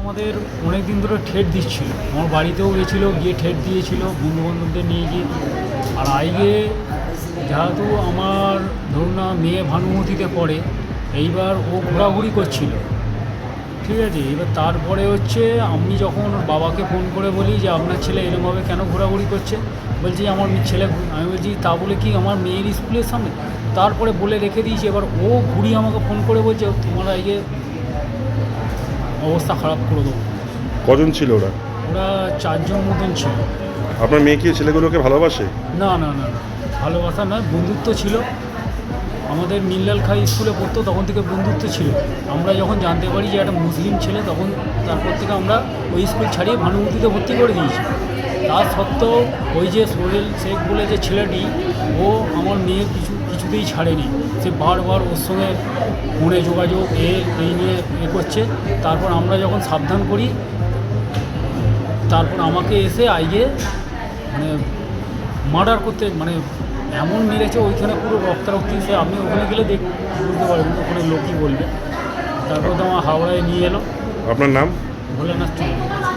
আমাদের অনেক দিন ধরে ঠেট দিচ্ছিল। আমার বাড়িতেও গেছিল, গিয়ে ঠেট দিয়েছিল, বন্ধুবান্ধবদের নিয়ে গিয়ে। আর আইগে যেহেতু আমার, ধরুন না, মেয়ে ভানুমতিতে পড়ে, এইবার ও ঘোরাঘুরি করছিল। ঠিক আছে? এবার তারপরে হচ্ছে আমি যখন ওর বাবাকে ফোন করে বলি যে আপনার ছেলে এরমভাবে কেন ঘোরাঘুরি করছে? বলছি আমার ছেলে আমি বলছি তা বলে কি আমার মেয়ের স্কুলের সামনে? তারপরে বলে রেখে দিয়েছি এবার ও ঘুরিয়ে আমাকে ফোন করে বলছে তোমার আজকে অবস্থা খারাপ করে দেবো। কজন ছিল ওরা? ওরা চারজন মতন ছিল। আপনার মেয়ে কি ছেলেগুলোকে ভালোবাসে? না না না না ভালোবাসা নয় বন্ধুত্ব ছিল। আমাদের মিল্লাল খাই স্কুলে পড়তো, তখন থেকে বন্ধুত্ব ছিল। আমরা যখন জানতে পারি যে একটা মুসলিম ছেলে, তখন তারপর থেকে আমরা ওই স্কুল ছাড়িয়ে ভানুমতিতে ভর্তি করে দিয়েছি। তার সত্ত্বেও ওই যে সোহেল শেখ বলে যে ছেলেটি, ও আমার মেয়ের কিছু, কিছুতেই ছাড়েনি। সে বারবার ওর সঙ্গে ফোনে যোগাযোগ, এ, এই নিয়ে এ করছে। তারপর আমরা যখন সাবধান করি, তারপর আমাকে এসে আইয়ে মানে মার্ডার করতে মানে এমন মেরেছে ওইখানে পুরো রক্তারক্তি সে আপনি ওখানে গেলে দেখ বুঝতে পারবেন ওখানে লোকই বলবে। তারপর তো আমার হাওড়ায় নিয়ে এলো। আপনার নাম? ভোলেনাথ চৌধুরী